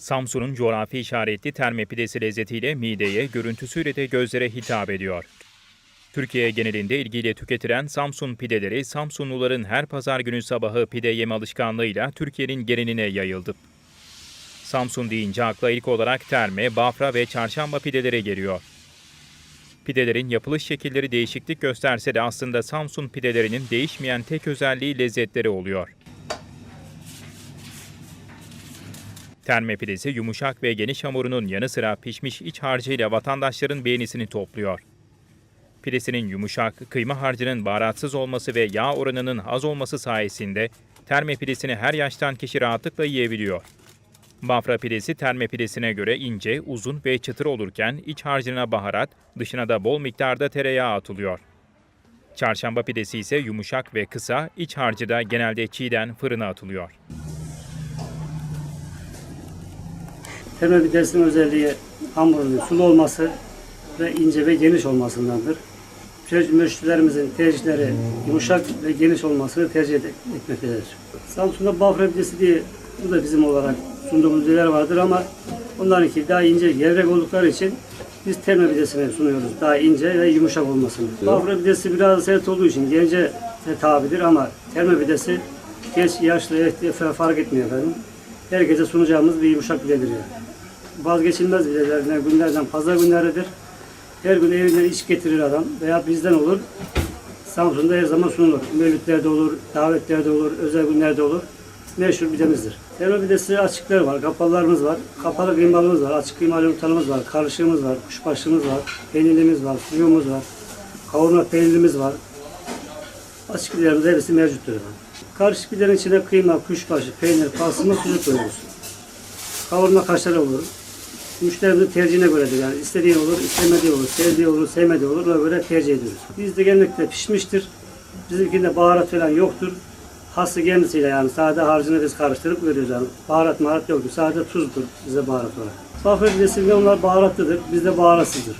Samsun'un coğrafi işaretli terme pidesi lezzetiyle mideye, görüntüsüyle de gözlere hitap ediyor. Türkiye genelinde ilgiyle tüketilen Samsun pideleri Samsunluların her pazar günü sabahı pide yeme alışkanlığıyla Türkiye'nin geneline yayıldı. Samsun deyince akla ilk olarak terme, bafra ve çarşamba pideleri geliyor. Pidelerin yapılış şekilleri değişiklik gösterse de aslında Samsun pidelerinin değişmeyen tek özelliği lezzetleri oluyor. Terme pidesi yumuşak ve geniş hamurunun yanı sıra pişmiş iç harcıyla vatandaşların beğenisini topluyor. Pidesinin yumuşak, kıyma harcının baharatsız olması ve yağ oranının az olması sayesinde terme pidesini her yaştan kişi rahatlıkla yiyebiliyor. Bafra pidesi terme pidesine göre ince, uzun ve çıtır olurken iç harcına baharat, dışına da bol miktarda tereyağı atılıyor. Çarşamba pidesi ise yumuşak ve kısa, iç harcı da genelde çiğden fırına atılıyor. Terme pidesinin özelliği hamurunun sulu olması ve ince ve geniş olmasındandır. Müşteri- Müşterilerimizin tercihleri yumuşak ve geniş olmasını tercih et- etmektedir. Samsun'da bafra pidesi diye bu da bizim olarak sunduğumuz pideler vardır ama onlarınki daha ince gevrek oldukları için biz terme pidesini sunuyoruz. Daha ince ve yumuşak olmasını. Bafra pidesi biraz sert olduğu için gence tabidir ama terme pidesi genç, yaşlı, fark etmiyor efendim. Herkese sunacağımız bir yumuşak pidedir yani vazgeçilmez bilelerden, günlerden pazar günleridir. Her gün evinden iş getirir adam veya bizden olur. Samsun'da her zaman sunulur. Mevlütlerde olur, davetlerde olur, özel günlerde olur. Meşhur pidemizdir. Terme pidesi açıkları var, kapalılarımız var. Kapalı kıymalımız var, açık kıymalı yumurtalımız var, karışığımız var, kuşbaşımız var, peynirimiz var, suyumuz var, kavurma peynirimiz var. Açık pidelerimiz hepsi mevcuttur. Karışık pidenin içine kıyma, kuşbaşı, peynir, pastırma, sucuk koyuyoruz. Kavurma kaşarı olur. Müşterimizin tercihine göredir yani. istediği olur, istemediği olur, sevdiği olur, sevmediği olur. Ona göre tercih ediyoruz. Bizde genellikle pişmiştir. Bizimkinde baharat falan yoktur. Hası kendisiyle yani sade harcını biz karıştırıp veriyoruz yani. Baharat maharat yoktur. Sadece tuzdur bize baharat olarak. Bafra pidesinde onlar baharatlıdır. Bizde baharatsızdır.